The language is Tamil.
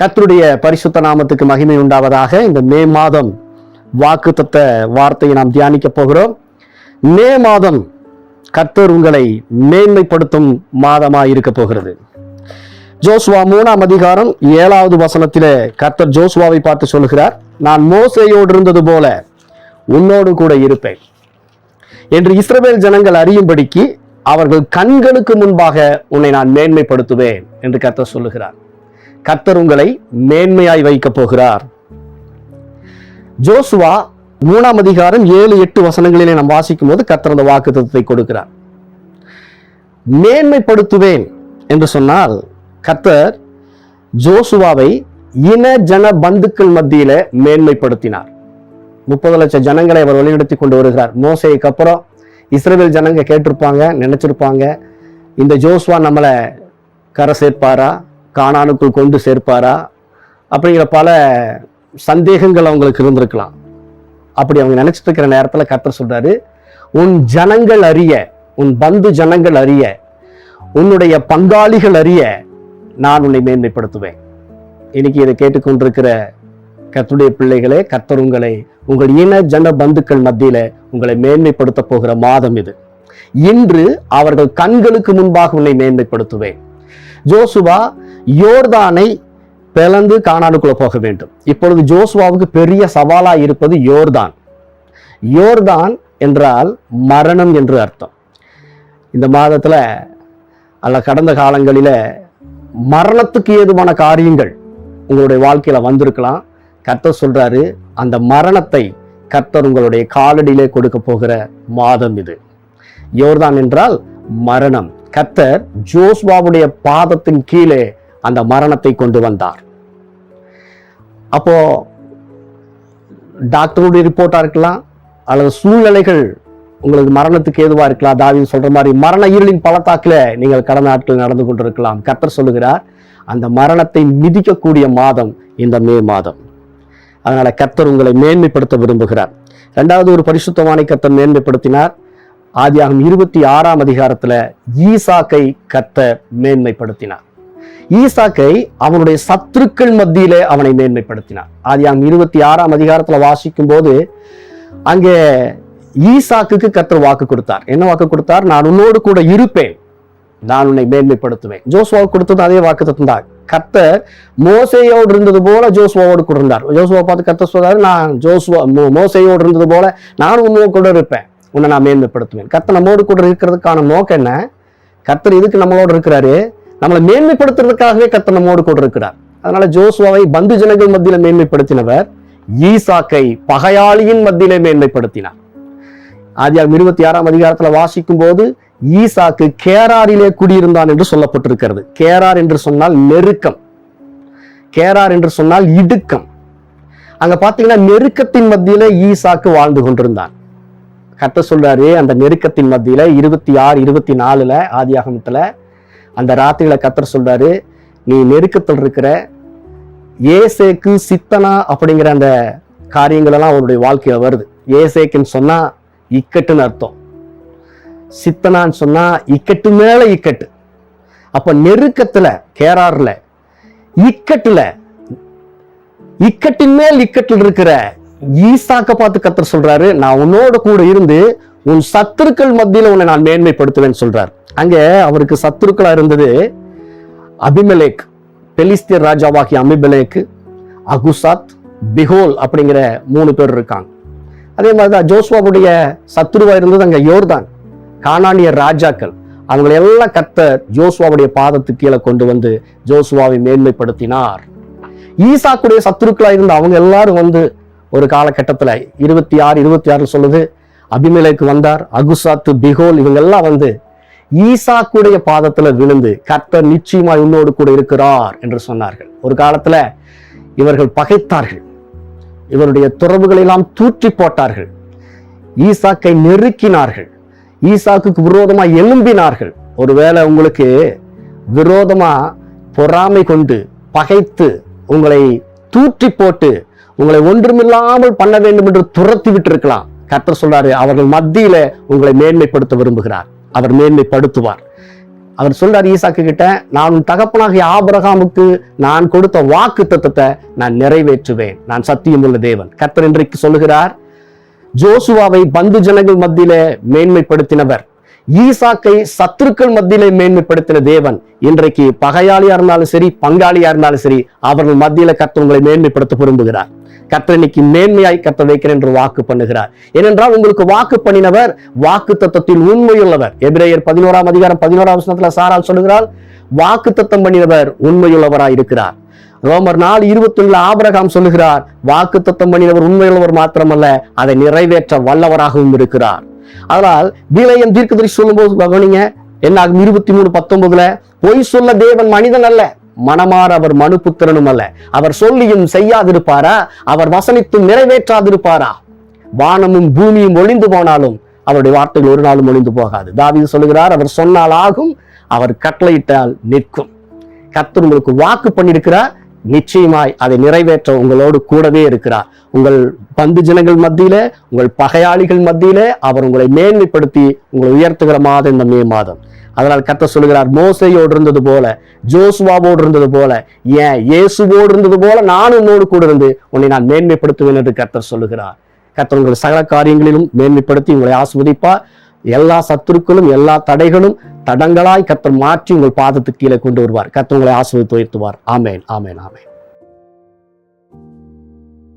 கர்த்தருடைய பரிசுத்த நாமத்துக்கு மகிமை உண்டாவதாக இந்த மே மாதம் வாக்குத்தத்த வார்த்தையை நாம் தியானிக்க போகிறோம். மே மாதம் கர்த்தர் உங்களை மேன்மைப்படுத்தும் மாதமாக இருக்க போகிறது. ஜோஸ்வா மூணாம் அதிகாரம் ஏழாவது வசனத்திலே கர்த்தர் ஜோஸ்வாவை பார்த்து சொல்லுகிறார் நான் மோசையோடு இருந்தது போல உன்னோடு கூட இருப்பேன். என்று இஸ்ரவேல் ஜனங்கள் அறியும்படிக்கு அவர்கள் கண்களுக்கு முன்பாக உன்னை நான் மேன்மைப்படுத்துவேன் என்று கர்த்தர் சொல்லுகிறார். கர்த்தர் உங்களை மேன்மையாய் வைக்கப் போகிறார். ஜோசுவா மூணாம் அதிகாரம் ஏழு எட்டு வசனங்களிலே நாம் வாசிக்கும் போது கர்த்தர் அந்த வாக்குத்தத்தத்தை கொடுக்கிறார். மேன்மைப்படுத்துவேன் என்று சொன்னால் கர்த்தர் ஜோசுவாவை இன ஜன பந்துக்கள் மத்தியில மேன்மைப்படுத்தினார். முப்பது லட்சம் ஜனங்களை அவர் வழிநடத்தி கொண்டு வருகிறார். மோசைக்கு அப்புறம் இஸ்ரேல் ஜனங்க கேட்டிருப்பாங்க நினைச்சிருப்பாங்க இந்த ஜோஸ்வா நம்மளை கரை சேர்ப்பாரா? கானானுக்குள் கொண்டு சேர்ப்பாரா? அப்படிங்கிற பல சந்தேகங்கள் அவங்களுக்கு இருந்திருக்கலாம். அப்படி அவங்க நினைச்சிட்டு இருக்கிற நேரத்தில் கர்த்தர் சொல்றாரு உன் ஜனங்கள் அறிய உன் பந்து ஜனங்கள் அறிய உன்னுடைய பங்காளிகள் அறிய நான் உன்னை மேன்மைப்படுத்துவேன். இன்னைக்கு இதை கேட்டுக்கொண்டிருக்கிற கத்துடைய பிள்ளைகளே கர்த்தர் உங்களை உங்கள் இன ஜன பந்துக்கள் மத்தியில உங்களை மேன்மைப்படுத்த போகிற மாதம் இது. இன்று அவர்கள் கண்களுக்கு முன்பாக உன்னை மேன்மைப்படுத்துவேன். ஜோசுவா யோர்தானை பிளந்து கானானுக்குள்ளே போக வேண்டும். இப்பொழுது ஜோசுவாவுக்கு பெரிய சவாலாக இருப்பது யோர்தான். யோர்தான் என்றால் மரணம் என்று அர்த்தம். இந்த மாதத்தில் அல்ல கடந்த காலங்களில் மரணத்துக்கு ஏதுவான காரியங்கள் உங்களுடைய வாழ்க்கையில் வந்திருக்கலாம். கர்த்தர் சொல்கிறாரு அந்த மரணத்தை கர்த்தர் உங்களுடைய காலடியிலே கொடுக்க போகிற மாதம் இது. யோர்தான் என்றால் மரணம். கர்த்தர் ஜோஸ்வாவுடைய பாதத்தின் கீழே அந்த மரணத்தை கொண்டு வந்தார். அப்போ டாக்டருடைய ரிப்போர்ட்டாக இருக்கலாம் அல்லது சூழ்நிலைகள் உங்களுக்கு மரணத்துக்கு ஏதுவாக இருக்கலாம் தாவின்னு சொல்கிற மாதிரி மரண இருளின் பள்ளத்தாக்கில் நீங்கள் கடந்த நாட்கள் நடந்து கொண்டிருக்கலாம். கர்த்தர் சொல்லுகிறார் அந்த மரணத்தை மிதிக்கக்கூடிய மாதம் இந்த மே மாதம். அதனால் கர்த்தர் உங்களை மேன்மைப்படுத்த விரும்புகிறார். ரெண்டாவது ஒரு பரிசுத்தமான கர்த்தர் மேன்மைப்படுத்தினார். ஆதியாகும் இருபத்தி ஆறாம் அதிகாரத்தில் ஈசாக்கை கர்த்தர் மேன்மைப்படுத்தினார். ஈசாக்கை அவனுடைய சத்துருக்கள் மத்தியிலே அவனை மேன்மைப்படுத்தினார். ஆதியாம் இருபத்தி ஆறாம் அதிகாரத்துல வாசிக்கும் போது அங்கே ஈசாக்குக்கு கத்தர் வாக்கு கொடுத்தார். என்ன வாக்கு கொடுத்தார்? நான் உன்னோடு கூட இருப்பேன். நான் உன்னை மேன்மைப்படுத்துவேன். ஜோஸ்வாவுக்கு கொடுத்தது அதே வாக்கு தந்தார் கர்த்தர் மோசையோடு இருந்தது போல ஜோஸ்வாவோடு கூட இருந்தார். ஜோஸ்வா பார்த்து கர்த்தர் சொல்றாரு நான் ஜோஸ்வா மோசையோடு இருந்தது போல நான் உன்னோடு கூட இருப்பேன். உன்னை நான் மேன்மைப்படுத்துவேன். கர்த்தர் நம்மோடு கூட இருக்கிறதுக்கான நோக்கம் என்ன? கர்த்தர் இதுக்கு நம்மளோட இருக்கிறாரு? நம்மளை மேன்மைப்படுத்துறதுக்காகவே கத்த நம்மோடு கூட இருக்கிறார் அதனால ஜோசுவாவை பந்து ஜனங்கள் மத்தியில மேன்மைப்படுத்தினவர் ஈசாக்கை பகையாளியின் மத்தியிலே மேன்மைப்படுத்தினார். ஆதியாகம் இருபத்தி ஆறாம் அதிகாரத்துல வாசிக்கும் போது ஈசாக்கு கேராரிலே குடியிருந்தான் என்று சொல்லப்பட்டிருக்கிறது. கேரார் என்று சொன்னால் நெருக்கம். கேரார் என்று சொன்னால் இடுக்கம். அங்க பாத்தீங்கன்னா நெருக்கத்தின் மத்தியில ஈசாக்கு வாழ்ந்து கொண்டிருந்தான். கத்த சொல்றாரு அந்த நெருக்கத்தின் மத்தியில இருபத்தி ஆறு இருபத்தி நாலுல ஆதியாகமத்துல அந்த ராத்திரியில கத்தர் சொல்றாரு நீ நெருக்கத்தில் இருக்கிற ஏசேக்கு சித்தனா? அப்படிங்கிற அந்த காரியங்களெல்லாம் அவனுடைய அவருடைய வாழ்க்கையில வருது. ஏசேக்குன்னு சொன்னா இக்கட்டுன்னு அர்த்தம். சித்தனான்னு சொன்னா இக்கட்டு மேல இக்கட்டு. அப்ப நெருக்கத்துல கேரார்ல இக்கட்டில் இக்கட்டின் மேல் இக்கட்டில் இருக்கிற ஈசாக்க பார்த்து கத்தர் சொல்றாரு நான் உன்னோட கூட இருந்து உன் சத்துருக்கள் மத்தியில் உன்னை நான் மேன்மைப்படுத்துவேன் சொல்றார். அங்கே அவருக்கு சத்துருக்களா இருந்தது அபிமலேக் பெலிஸ்தியர் ராஜாவாகிய அபிமெலேக்கு அகுசாத் பிகோல் அப்படிங்கிற மூணு பேர் இருக்காங்க. அதே மாதிரி தான் ஜோஸ்வாவுடைய சத்துருவா இருந்தது அங்கே யோர்தான். காணானிய ராஜாக்கள் அவங்களை எல்லாம் கர்த்தர் ஜோஸ்வாவுடைய பாதத்துக்கு கீழே கொண்டு வந்து ஜோஸ்வாவை மேன்மைப்படுத்தினார். ஈசாக்குடைய சத்துருக்களாக இருந்த அவங்க எல்லாரும் வந்து ஒரு காலகட்டத்தில் இருபத்தி ஆறு இருபத்தி ஆறு சொல்லுது. அபிமலைக்கு வந்தார் அகுசாத்து பிகோல் இவங்கெல்லாம் வந்து ஈசாக்குடைய பாதத்துல விழுந்து கர்த்தர் நிச்சயமாய் உன்னோடு கூட இருக்கிறார் என்று சொன்னார்கள். ஒரு காலத்துல இவர்கள் பகைத்தார்கள். இவருடைய துறவுகளை எல்லாம் தூற்றி போட்டார்கள். ஈசாக்கை நெருக்கினார்கள். ஈசாக்கு விரோதமா எழும்பினார்கள். ஒருவேளை உங்களுக்கு விரோதமா பொறாமை கொண்டு பகைத்து உங்களை தூற்றி போட்டு உங்களை ஒன்றுமில்லாமல் பண்ண வேண்டும் என்று துரத்தி விட்டிருக்கலாம். கர்த்தர் சொல்றாரு அவர்கள் மத்தியில உங்களை மேன்மைப்படுத்த விரும்புகிறார். அவர் மேன்மைப்படுத்துவார். அவர் சொல்றார் ஈசாக்கு கிட்ட நான் உன் தகப்பனாகிய ஆபரகாமுக்கு நான் கொடுத்த வாக்கு தத்தத்தை நான் நிறைவேற்றுவேன். நான் சத்தியமுள்ள தேவன். கர்த்தர் இன்றைக்கு சொல்லுகிறார் ஜோசுவாவை பந்து ஜனங்கள் மத்தியில மேன்மைப்படுத்தினவர். ஈசாக்கை சத்துருக்கள் மத்தியிலே மேன்மைப்படுத்தின தேவன் இன்றைக்கு பகையாளியா இருந்தாலும் சரி பங்காளியா இருந்தாலும் சரி அவர்கள் மத்தியில கர்த்தர் உங்களை மேன்மைப்படுத்த விரும்புகிறார். கர்த்தர் இன்னைக்கு மேன்மையாய் கத்த வைக்கிறேன் என்று வாக்கு பண்ணுகிறார். ஏனென்றால் உங்களுக்கு வாக்கு பண்ணினவர் வாக்கு தத்துவத்தில் உண்மையுள்ளவர். எபிரேயர் பதினோராம் அதிகாரம் பதினோராம் வசனத்துல சாரால் சொல்லுகிறார் வாக்கு தத்தம் பண்ணினவர் உண்மையுள்ளவராய் இருக்கிறார். ரோமர் நாள் இருபத்தி ஆபிரகாம் சொல்லுகிறார் வாக்கு தத்தம் பண்ணினவர் உண்மையுள்ளவர் மாத்திரமல்ல அதை நிறைவேற்ற வல்லவராகவும் இருக்கிறார். அதனால் வீலையன் தீர்க்கதரி சொல்லும்போது கவனிங்க என்ன ஆகும்? இருபத்தி மூணு பத்தொன்பதுல பொய் சொல்ல தேவன் மனிதன் அல்ல மனமாறு அவர் மனு புத்திரனும் அல்ல. அவர் சொல்லியும் செய்யாதிருப்பாரா? அவர் வசனித்தும் நிறைவேற்றாதிருப்பாரா? வானமும் பூமியும் ஒளிந்து போனாலும் அவருடைய வார்த்தைகள் ஒரு நாளும் ஒளிந்து போகாது. தாவிது சொல்லுகிறார் அவர் சொன்னால் ஆகும் அவர் கட்டளையிட்டால் நிற்கும். கத்தர் உங்களுக்கு வாக்கு பண்ணியிருக்கிறார் நிச்சயமாய் அதை நிறைவேற்ற உங்களோடு கூடவே இருக்கிறார். உங்கள் பந்து ஜனங்கள் மத்தியில உங்கள் பகையாளிகள் மத்தியில அவர் உங்களை மேன்மைப்படுத்தி உங்களை உயர்த்துகிற மாதம் இந்த மே மாதம். அதனால் கத்த சொல்லுகிறார் மோசையோடு இருந்தது போல ஜோசுவாவோடு இருந்தது போல ஏன் இயேசுவோடு இருந்தது போல நானும் உன்னோடு கூட இருந்து உன்னை நான் மேன்மைப்படுத்துவேன் என்று கத்தர் சொல்லுகிறார். கர்த்தர் உங்கள் சகல காரியங்களிலும் மேன்மைப்படுத்தி உங்களை ஆஸ்வதிப்பார். எல்லா சத்துருக்களும் எல்லா தடைகளும் தடங்களாய் கத்தர் மாற்றி உங்கள் பாதத்துக்கு கீழே கொண்டு வருவார். கர்த்தர் உங்களை ஆஸ்வதித்து உயர்த்துவார். ஆமேன் ஆமேன் ஆமேன்.